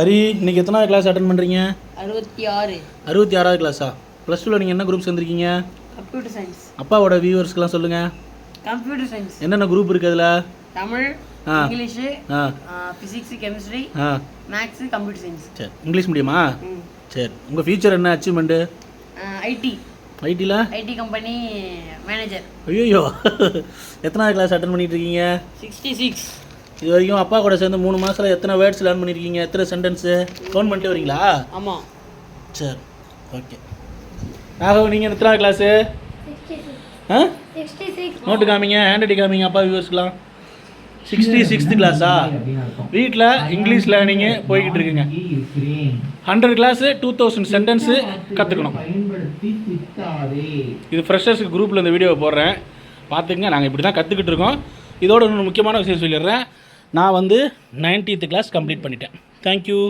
ஹரி இன்னைக்கு எத்தனாவது class attend பண்ணுறீங்க அறுபத்தி ஆறு அறுபத்தி ஆறாவது கிளாஸா ப்ளஸ் டூவில் நீங்கள் என்ன குரூப் சேர்ந்துருக்கீங்க கம்ப்யூட்டர் சயின்ஸ் அப்பாவோட வியூவர்ஸ்க்கெலாம் சொல்லுங்கள் கம்ப்யூட்டர் சயின்ஸ் என்னென்ன குரூப் இருக்குது அதில்? Tamil. English physics chemistry maths computer science சரி இங்கிலீஷ் மீடியமா? சரி உங்கள் ஃபியூச்சர் என்ன அச்சீவ்மெண்ட்டு ஐடி ஐடியில் ஐடி கம்பெனி மேனேஜர் ஐயோ எத்தனாவது கிளாஸ் அட்டன் பண்ணிட்டு இருக்கீங்க? சிக்ஸ்டி சிக்ஸ் இது வரைக்கும் அப்பா கூட சேர்ந்து மூணு மாதத்தில் எத்தனை வேர்ட்ஸ் லேர்ன் பண்ணியிருக்கீங்க எத்தனை சென்டென்ஸு கவுண்ட் பண்ணிட்டே வரீங்களா? ஆமாம் சரி. ஓகே ராகவ் நீங்கள் எத்தனாவது கிளாஸு ஆ? நோட்டு காமிங்க ஹேண்ட் ரைட்டிங் காமிங்க அப்பா வியூவர்ஸ்க்குலாம் சிக்ஸ்டி சிக்ஸ்த்து கிளாஸா வீட்டில் இங்கிலீஷ் லேர்னிங்கு போய்கிட்டு இருக்குங்க. Hundred class two thousand sentence கற்றுக்கணும் இது ஃப்ரெஷர்ஸுக்கு குரூப்பில் இந்த வீடியோவை போடுறேன். பார்த்துங்க நாங்கள் இப்படி தான் கற்றுக்கிட்டு இருக்கோம். இதோட இன்னொரு முக்கியமான விஷயம் சொல்லிடுறேன். நான் வந்து நைன்டீத்து கிளாஸ் கம்ப்ளீட் பண்ணிட்டேன். Thank you